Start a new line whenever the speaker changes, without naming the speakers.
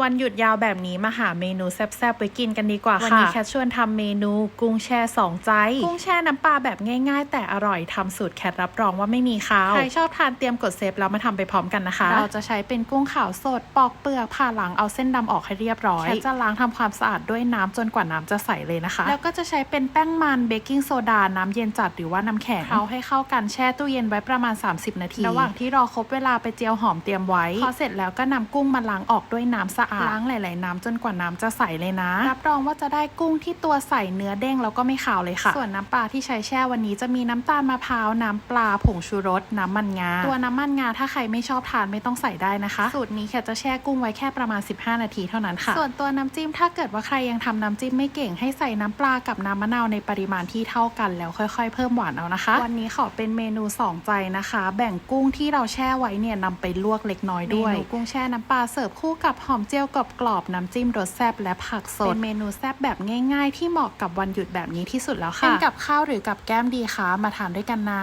วันหยุดยาวแบบนี้มาหาเมนูแซ่บๆไปกินกันดีกว่าค่ะ วันนี้แคทชวนทำเมนูกุ้งแช่สองใจ กุ้งแช่น้ำปลาแบบง่ายๆ แต่อร่อยทำสูตรแคทรับรองว่าไม่มีคาว ใครชอบทานเตรียมกดเซฟแล้วมาทำไปพร้อมกันนะคะ เราจะใช้เป็นกุ้งขาวสดปอกเปลือกผ่าหลังเอาเส้นดำออกให้เรียบร้อย แคทจะล้างทำความสะอาดด้วยน้ำจนกว่าน้ำจะใสเลยนะคะ แล้วก็จะใช้เป็นแป้งมันเบกกิ้งโซดา น้ำเย็นจัดหรือว่าน้ำแข็งเคล้าให้เข้ากันแช่ตู้เย็นไว้ประมาณ 30 นาที ระหว่างที่รอครบเวลาไปเจียวหอมเตรียมไว้ พอเสร็จแล้วก็นำกุ้งมาล้างออกด้วยน้ำสะอาดล้างหลาย ๆ น้ำจนกว่าน้ำจะใสเลยนะ รับรองว่าจะได้กุ้งที่ตัวใสเนื้อเด้งแล้วก็ไม่ขาวเลยค่ะ ส่วนน้ำปลาที่ใช้แช่วันนี้จะมีน้ำตาลมะพร้าวน้ำปลาผงชูรสน้ำมันงา ตัวน้ำมันงาถ้าใครไม่ชอบทานไม่ต้องใส่ได้นะคะ สูตรนี้แค่จะแช่กุ้งไว้แค่ประมาณ 15 นาทีเท่านั้นค่ะ ส่วนตัวน้ำจิ้มถ้าเกิดว่าใครยังทำน้ำจิ้มไม่เก่งให้ใส่น้ำปลากับน้ำมะนาวในปริมาณที่เท่ากันแล้วค่อย ๆ เพิ่มหวานเอานะคะ วันนี้ขอเป็นเมนูสองใจนะคะ แบ่งกุ้งที่เราแช่ไว้เนี่ยนำไปลวกเล็กน้อยด้วยเมนูกุ้งแช่น้ำปลาเสิร์ฟคู่กับหอมเจียวกรอบๆน้ำจิ้มรสแซ่บและผักสดเป็นเมนูแซ่บแบบง่าย ๆ ที่เหมาะกับวันหยุดแบบนี้ที่สุดแล้วค่ะเป็นกับข้าวหรือกับแก้มดีคะมาทานด้วยกันนะ